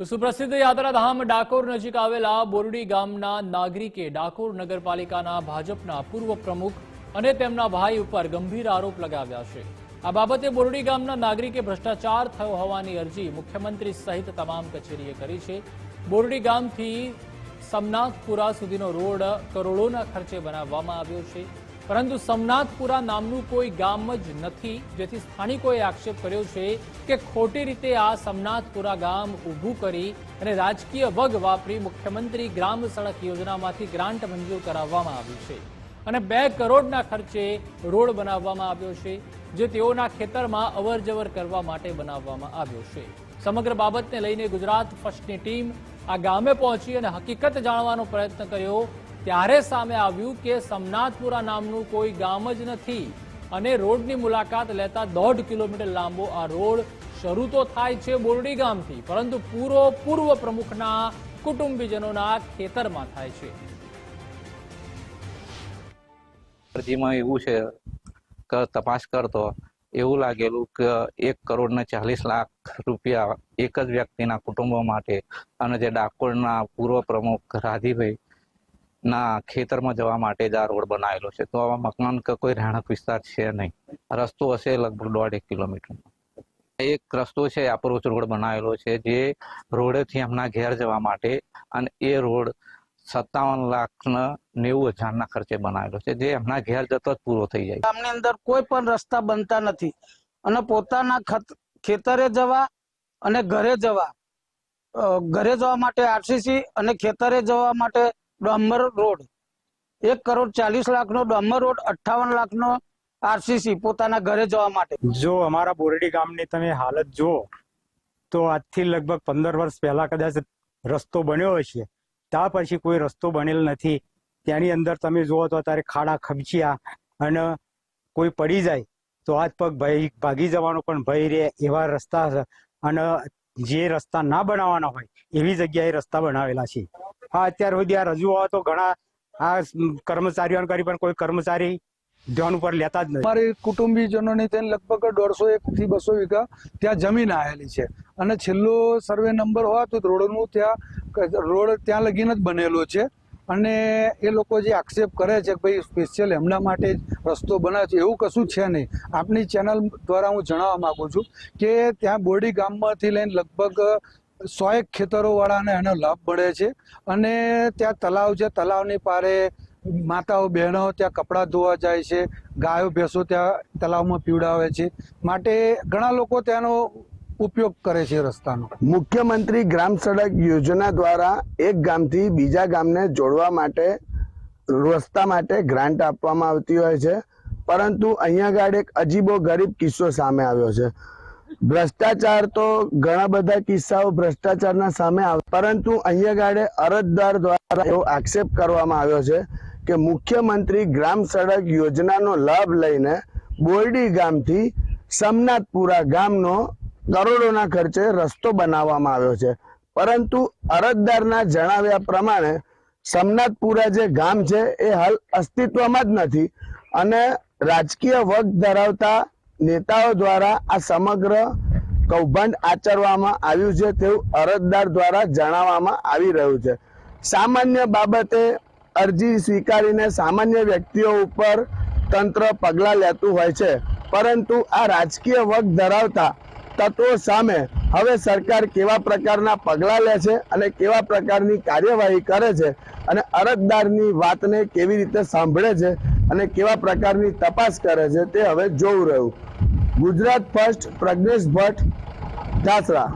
તો સુપ્રસિદ્ધ યાત્રાધામ ડાકોર નજીક આવેલા બોરડી ગામના નાગરિકે ડાકોર નગરપાલિકાના ભાજપના પૂર્વ પ્રમુખ અને તેમના ભાઈ ઉપર ગંભીર આરોપ લગાવ્યા છે. આ બાબતે બોરડી ગામના નાગરિકે ભ્રષ્ટાચાર થયો હોવાની અરજી મુખ્યમંત્રી સહિત તમામ કચેરીએ કરી છે. બોરડી ગામથી સમનાથપુરા સુધીનો રોડ કરોડોના ખર્ચે બનાવવામાં આવ્યો છે. પરંતુ સમનાથપુરા નામનું કોઈ ગામ જ નથી, જેથી સ્થાનિકોએ આક્ષેપ કર્યો છે કે ખોટી રીતે આ સમનાથપુરા ગામ ઊભું કરી અને રાજકીય વગ વાપરી મુખ્યમંત્રી ગ્રામ સડક યોજનામાંથી ગ્રાન્ટ મંજૂર કરાવવામાં આવી છે. અને બે કરોડના ખર્ચે રોડ બનાવવામાં આવ્યો છે, જે તેઓના ખેતરમાં અવરજવર કરવા માટે બનાવવામાં આવ્યો છે. સમગ્ર બાબતને લઈને ગુજરાત ફર્સ્ટની ટીમ આ ગામે પહોંચી અને હકીકત જાણવાનો પ્રયત્ન કર્યો ત્યારે સામે આવ્યું કે સમનાથપુરા નામનું કોઈ ગામ જ નથી અને રોડની મુલાકાત લેતા દોઢ કિલોમીટર લાંબો આ રોડ શરૂ તો થાય છે બોરડી ગામથી, પરંતુ પૂરો પૂર્વ પ્રમુખના કુટુંબીજનોના ખેતરમાં થાય છે. અરજીમાં એવું છે, કે તપાસ કરતો, એવું લાગેલું કે એક કરોડ ને ચાલીસ લાખ રૂપિયા એક જ વ્યક્તિના કુટુંબો માટે અને જે ડાકોરના પૂર્વ પ્રમુખ રાધીભાઈ ના, ખેતરમાં જવા માટે જ આ રોડ બનાવેલો છે. તો આવા મકાન કે કોઈ રહેણાંક વિસ્તાર છે નહીં. રસ્તો હશે લગભગ દોઢ એક કિલોમીટર. એક રસ્તો છે એપ્રોચ રોડ બનાવેલો છે, જે રોડેથી એમના ઘેર જવા માટે અને એ રોડ સત્તાવન લાખ નેવું હજાર ના ખર્ચે બનાવેલો છે, જે એમના ઘેર જતો જ પૂરો થઈ જાય. ગામની અંદર કોઈ પણ રસ્તા બનતા નથી. અને પોતાના ખેતરે જવા અને ઘરે જવા. ઘરે જવા માટે આરસીસી અને ખેતરે જવા માટે ડામર રોડ. એક કરોડ ચાલીસ લાખનો ડોમર રોડ, અઠ્ઠાવન લાખનો આરસીસી, પોતાના ઘરે જવા માટે. જો અમારા બોરડી ગામની તમે હાલત જુઓ, તો આજથી લગભગ પંદર વર્ષ પહેલા કદાચ રસ્તો બન્યો હશે. ત્યાં પછી કોઈ રસ્તો બનેલ નથી. ત્યાંની અંદર તમે જુઓ તો અત્યારે ખાડા ખબચિયા અને કોઈ પડી જાય, તો હાથ પગ ભય ભાગી જવાનો પણ ભય રહે એવા રસ્તા અને જે રસ્તા ના બનાવવાના હોય, એવી જગ્યાએ રસ્તા બનાવેલા છે. હા, અત્યાર સુધી આ રજૂઆતો ઘણા આ કર્મચારીઓને કરી પણ કોઈ કર્મચારી ધ્યાન ઉપર લેતા જ નથી. અમારી કુટુંબીજનોની તેને લગભગ દોઢસો એક થી બસો વીઘા ત્યાં જમીન આવેલી છે. અને છેલ્લો સર્વે નંબર તો રોડનું ત્યાં રોડ ત્યાં લગીને જ બનેલો છે. અને એ લોકો જે આક્ષેપ કરે છે કે ભાઈ સ્પેશિયલ એમના માટે રસ્તો બનાવે છે, એવું કશું છે નહીં. આપની ચેનલ દ્વારા હું જણાવવા માગું છું કે ત્યાં બોરડી ગામમાંથી લઈને લગભગ સોએક ખેતરોવાળાને એનો લાભ મળે છે. અને ત્યાં તલાવ છે, તલાવની પારે માતાઓ, બહેનો ત્યાં કપડાં ધોવા જાય છે, ગાયો, ભેંસો ત્યાં તલાવમાં પીવડાવે છે. માટે ઘણા લોકો ત્યાંનો ઉપયોગ કરે છે રસ્તાનો. મુખ્યમંત્રી ગ્રામ સડક યોજના દ્વારા એક ગામથી બીજા ગામને જોડવા માટે, રસ્તા માટે ગ્રાન્ટ આપવામાં આવતી હોય છે. પરંતુ અહીંયા આગળ એક અજીબો ગરીબ કિસ્સો સામે આવ્યો છે. ભ્રષ્ટાચાર તો ઘણા બધા કિસ્સાઓ ભ્રષ્ટાચારના સામે આવે, પરંતુ અહીંયા ગાડે અરજદાર દ્વારા એવો આક્ષેપ કરવામાં આવ્યો છે કે મુખ્યમંત્રી ગ્રામ સડક યોજનાનો લાભ લઈને બોરડી ગામથી સમનાથપુરા ગામનો કરોડોના ખર્ચે રસ્તો બનાવવામાં આવ્યો છે. પરંતુ અરજદારના જણાવ્યા પ્રમાણે સમનાથપુરા જે ગામ છે એ હાલ અસ્તિત્વમાં જ નથી અને રાજકીય વગ ધરાવતા નેતાઓ દ્વારા આ સમગ્ર કૌભાંડ આચરવામાં આવ્યું છે તેવું અરજદાર દ્વારા જણાવવામાં આવી રહ્યું છે. સામાન્ય બાબતે અરજી સ્વીકારીને સામાન્ય વ્યક્તિઓ ઉપર તંત્ર પગલાં લેતું હોય છે, પરંતુ આ રાજકીય વગ ધરાવતા તત્વો સામે હવે સરકાર કેવા પ્રકારના પગલાં લે છે અને કેવા પ્રકારની કાર્યવાહી કરે છે અને અરજદારની વાતને કેવી રીતે સાંભળે છે અને કેવા પ્રકારની તપાસ કરે છે તે હવે જોવું રહ્યું. ગુજરાત ફર્સ્ટ પ્રજ્ઞેશ ભટ્ટ ઢાસરા